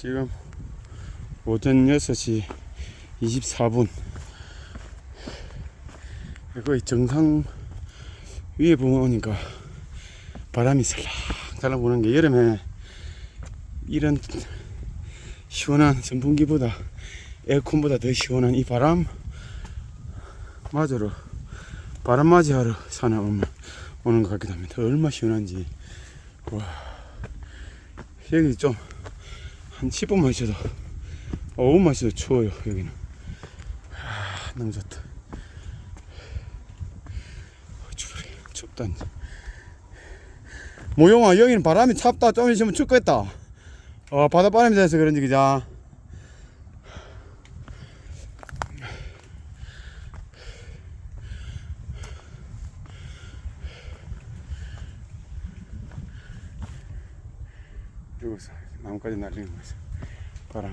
지금 오전 6시 24분 거의 정상 위에 보니까 바람이 살랑 살랑 부는 게 여름에 이런 시원한 선풍기보다 에어컨보다 더 시원한 이 바람 맞으러 바람 맞이하러 산에 오면 오는 것 같기도 합니다. 얼마 시원한지 와 여기 좀 한 10분만 있어도 5분만 있어도 추워요 여기는. 아, 너무 좋다 추워라 춥다 이제. 모용아 여기는 바람이 찹다. 좀 있으면 춥겠다. 어 바닷바람이 돼서 그런지 그자. 여기서 dá um calendário mas para